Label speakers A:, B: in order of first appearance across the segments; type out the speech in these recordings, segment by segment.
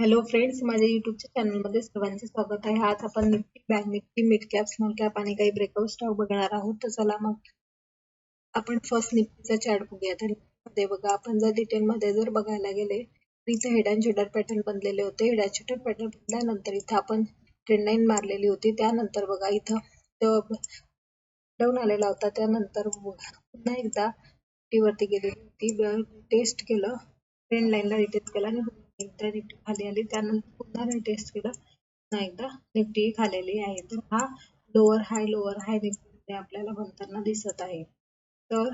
A: Hello friends माझ्या युट्यूबच्या चॅनलमध्ये सर्वांचे स्वागत आहे. आज आपण Nifty bank Nifty mid cap small cap आणि काही ब्रेकआउट स्टॉक बघणार आहोत. तर चला मग आपण फर्स्ट निफ्टीचा चार्ट बघूया. तर मध्ये बघा आपण जर डिटेलमध्ये जर बघायला गेले तर इथे हेड अँड शोल्डर पॅटर्न बनलेले होते. हेड अँड शोल्डर पॅटर्न बनल्यानंतर इथं आपण ट्रेंड लाईन मारलेली होती. त्यानंतर बघा इथं डाऊन आलेला होता त्यानंतर पुन्हा एकदा वरती गेलेली होती. टेस्ट केलं ट्रेंड लाईनला रिटेस्ट केला आणि एकदा निफ्टी खाली आली त्यानंतर पुन्हा टेस्ट केलं पुन्हा एकदा निफ्टी खालेली आहे. तर हा lower high lower high Nifty आपल्याला बनताना दिसत आहे. तर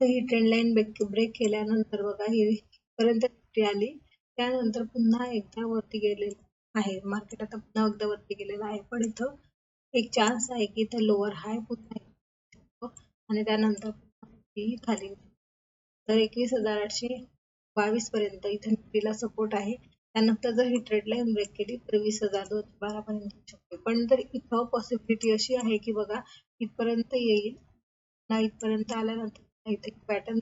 A: ही ट्रेंड लाईन ब्रेक ब्रेक केल्यानंतर बघा ही पर्यंत निफ्टी आली. त्यानंतर पुन्हा एकदा वरती गेलेलं आहे. मार्केट आता पुन्हा एकदा वरती गेलेलं आहे. पण इथं एक चान्स आहे की इथं लोअर हाय पुन्हा आणि त्यानंतर खाली. तर एकवीस हजार आठशे बावीस पर्यंत इथे निफ्टीला सपोर्ट आहे. त्यानंतर जर ही ट्रेड लाईन ब्रेक केली तर वीस हजार दोन बारा पर्यंत येऊ शकते. पण तर इथं पॉसिबिलिटी अशी आहे की बघा इथपर्यंत येईल ना इथपर्यंत आल्यानंतर इथे पॅटर्न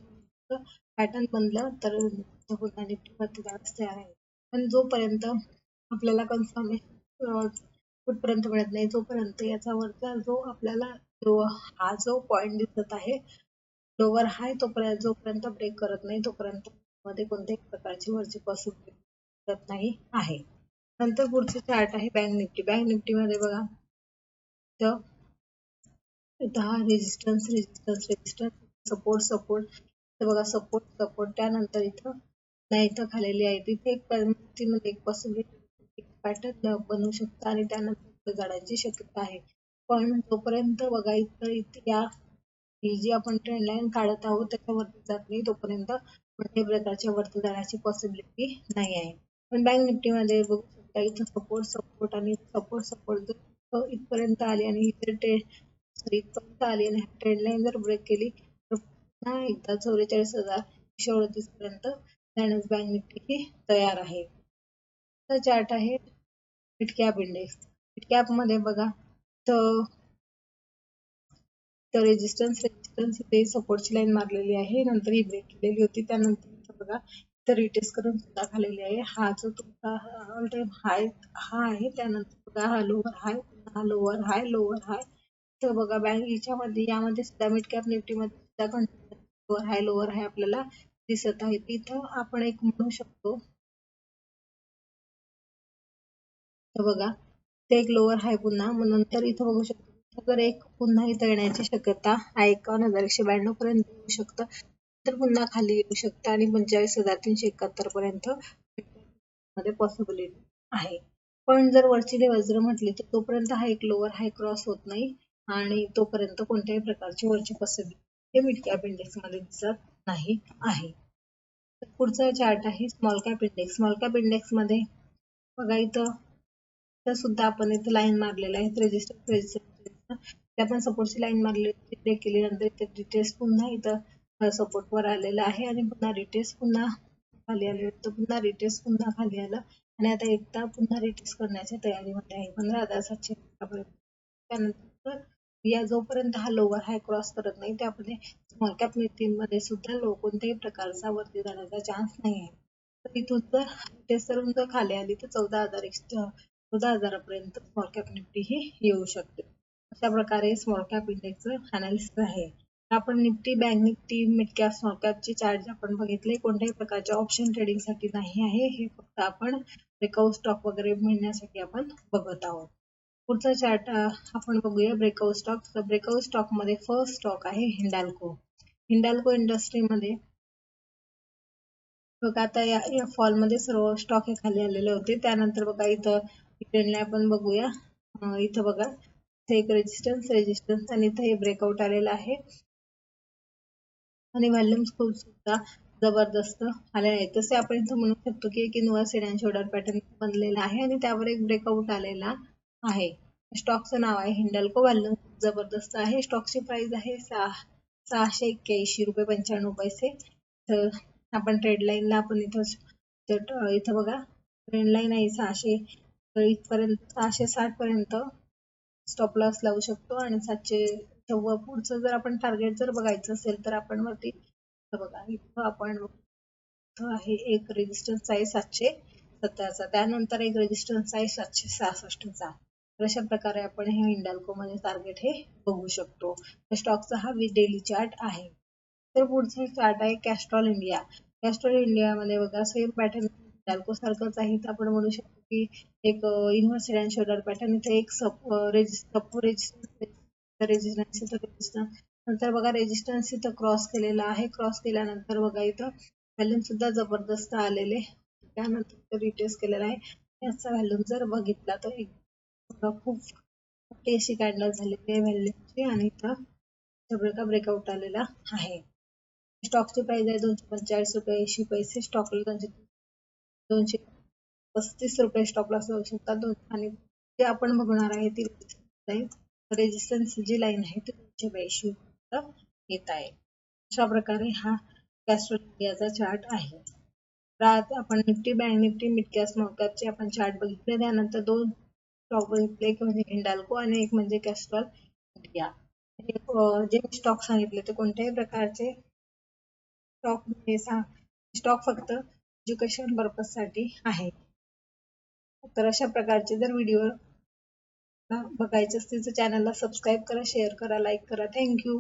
A: पॅटर्न बनलं तर पुन्हा निफ्टी वरती जाण्यास तयार आहे. पण जोपर्यंत आपल्याला कन्फर्म कुठपर्यंत मिळत नाही जोपर्यंत याचा वरचा जो आपल्याला जो हा जो पॉइंट दिसत आहे लोवर हाय तोपर्यंत जोपर्यंत ब्रेक करत नाही तोपर्यंत मध्ये कोणत्याही प्रकारची वरची पॉसिबिलिटी नाही आहे. नंतर पुढचे चार्ट आहे बँक निफ्टी बँक निफ्टी मध्ये बघा. दहा resistance resistance resistance support support बघा सपोर्ट सपोर्ट त्यानंतर इथं नाही इथं खालेली आहे. तिथे एक मध्ये एक पॉसिबिलिटी पॅटर्न बनवू शकता आणि त्यानंतर जाण्याची शक्यता आहे. पण तोपर्यंत बघा इथं या ही जी आपण ट्रेंड लाईन काढत आहोत त्याच्यावरती जात नाही तोपर्यंत कोणत्याही प्रकारच्या वरती जाण्याची पॉसिबिलिटी नाही आहे. पण बँक निफ्टी मध्ये बघू शकता इथं सपोर्ट सपोर्ट आणि सपोर्ट सपोर्ट जर इथपर्यंत आली आणि इथे ट्रेड सॉरी इथपर्यंत आली आणि ट्रेड लाईन जर ब्रेक केली तर पुन्हा एकदा चौवेचाळीस हजार अडतीस पर्यंत जाण्यास बँक निफ्टी ही तयार आहे. चार्ट आहे मिड कॅप इंडेक्स मिड कॅपमध्ये बघा तर रेजिस्टन्स रेजिस्टन्स इथे सपोर्टची लाईन मारलेली आहे. नंतर ही ब्रेक केलेली होती. त्यानंतर बघा इथं रिटेस्ट करून सुद्धा खालेली आहे. हा जो तुमचा ऑल टाइम हाय हा आहे. त्यानंतर बघा हा लोअर हाय हा लोअर हाय लोअर हाय तर बघा बँक याच्यामध्ये यामध्ये सुद्धा मिड कॅप निफ्टी मध्ये सुद्धा लोअर हाय लोअर हाय आपल्याला दिसत आहे. तिथं आपण एक म्हणू शकतो तर बघा ते एक लोअर हाय पुन्हा मग नंतर इथं बघू शकतो तर एक पुन्हा इथं येण्याची शक्यता आहे एकावन्न हजार एकशे ब्याण्णव पर्यंत येऊ शकतं. तर पुन्हा खाली येऊ शकतं आणि पंचेचाळीस हजार तीनशे एकाहत्तर पर्यंत मध्ये पॉसिबिलिटी आहे. पण जर वरची लेवल जर म्हटली तर तोपर्यंत हा एक लोअर हाय क्रॉस होत नाही आणि तोपर्यंत कोणत्याही प्रकारची वरची पॉसिबिलिटी हे मिड कॅप इंडेक्समध्ये दिसत नाही आहे. पुढचा चार्ट आहे small cap index small cap इंडेक्समध्ये बघा इथं सुद्धा आपण इथं लाईन मारलेला आहे. रेजिस्टर रेजिस्टर त्या पण सपोर्टची लाईन मारली ब्रेक केल्यानंतर नंतर इथे डिटेल्स पुन्हा इथं सपोर्ट वर आलेला आहे आणि पुन्हा रिटेल्स पुन्हा खाली आले. तर पुन्हा रिटेल्स पुन्हा खाली आलं. आणि आता एकदा पुन्हा रिटेल्स करण्याच्या तयारीमध्ये आहे. पंधरा हजार सातशे त्यानंतर या जोपर्यंत हा लोअर हाय क्रॉस करत नाही त्यामध्ये स्मॉल कॅपमध्ये सुद्धा लो कोणत्याही प्रकारचा वरती जाण्याचा चान्स नाही आहे. तर इथून जर टेस्ट करून जर खाली आली तर चौदा हजार चौदा हजारापर्यंत स्मॉल कॅप निफ्टी ही येऊ शकते. अशा प्रकारे स्मॉल कॅप इंडेक्स अनालिसिस आहे. आपण Nifty bank Nifty mid cap small कॅपचे chart आपण बघितले. कोणत्याही प्रकारच्या ऑप्शन ट्रेडिंगसाठी नाही आहे. हे फक्त आपण ब्रेकआउट स्टॉक वगैरे मिळण्यासाठी आपण बघत आहोत. पुढचा चार्ट आपण बघूया. ब्रेकआउट स्टॉक ब्रेकआउट स्टॉकमध्ये फर्स्ट स्टॉक आहे हिंडाल्को. हिंडाल्को इंडस्ट्रीमध्ये बघा आता या, या फॉलमध्ये सर्व स्टॉक हे खाली आलेले होते. त्यानंतर बघा इथं आपण बघूया. इथं बघा. एक रेजिस्टन्स रेजिस्टन्स आणि इथे हे ब्रेकआउट आलेलं आहे. आणि व्हॉल्यूम खूप सुद्धा जबरदस्त आले आहे. तसे आपण इथं म्हणू शकतो की एक इनोवा अँड शोल्डर पॅटर्न बनलेला आहे आणि त्यावर एक ब्रेकआउट आलेला आहे. स्टॉकचं नाव आहे हिंडल्को व्हॉल्यूम जबरदस्त आहे. स्टॉकची प्राइस आहे सहा सहाशे एक्क्याऐंशी रुपये पंच्याण्णव पैसे. तर आपण ट्रेड लाईनला आपण इथं इथं बघा. ट्रेड लाईन आहे सहाशे इथपर्यंत सहाशे साठ पर्यंत स्टॉप लॉस लावू शकतो आणि सातशे तेव्हा पुढचं जर आपण टार्गेट जर बघायचं असेल तर आपण वरती बघा इथं आपण आहे एक रेजिस्टन्स आहे सातशे सत्तरचा. त्यानंतर एक रेजिस्टन्स आहे सातशे सहासष्टचा. तर अशा प्रकारे आपण हे हिंडाल्को मध्ये टार्गेट हे बघू शकतो. स्टॉकचा हा डेली चार्ट आहे. तर पुढचा चार्ट आहे कॅस्ट्रॉल इंडिया कॅस्ट्रॉल इंडियामध्ये बघा सेम पॅटर्न हिंडाल्को सारखंच आहे तर आपण म्हणू शकतो की एक इन्व्हर्सेड अँड शोल्डर पॅटर्न इथे एक सप सपो रेजिस्टन्स इथं रेजिस्टन्स नंतर बघा रेजिस्टन्स इथं क्रॉस केलेला आहे. क्रॉस केल्यानंतर बघा इथं व्हॅल्यूम सुद्धा जबरदस्त आलेले. त्यानंतर रिटेस्ट केलेला आहे. याचा व्हॅल्यूम जर बघितला तर एक खूप मोठी अशी कॅन्डल झालेली आहे व्हॅल्यूमची आणि इथं सगळं ब्रेकआउट आलेला आहे. स्टॉकची प्राइस आहे दोनशे पंचेचाळीस रुपये ऐंशी पैसे. स्टॉकला दोनशे दोनशे पस्तीस रुपये स्टॉप लॉस लावू शकता. दोन आणि जे आपण बघणार आहे ती लाईन रेजिस्टन्स जी लाईन आहे ती दोनशे ब्याऐंशी येत आहे. अशा प्रकारे हा कॅस्ट्रोल इंडियाचा चार्ट आहे. रात आपण Nifty bank Nifty mid cap small कॅपचे आपण चार्ट बघितले त्यानंतर दोन स्टॉक बघितले एक म्हणजे हिंडाल्को आणि एक म्हणजे कॅस्ट्रॉल इंडिया. जे स्टॉक सांगितले ते कोणत्याही प्रकारचे स्टॉक म्हणजे स्टॉक फक्त एज्युकेशन पर्पजसाठी आहे. तर अशा प्रकारचे जर व्हिडिओ बघायचे असतील तर चॅनलला सबस्क्राईब करा शेअर करा लाईक करा. थँक्यू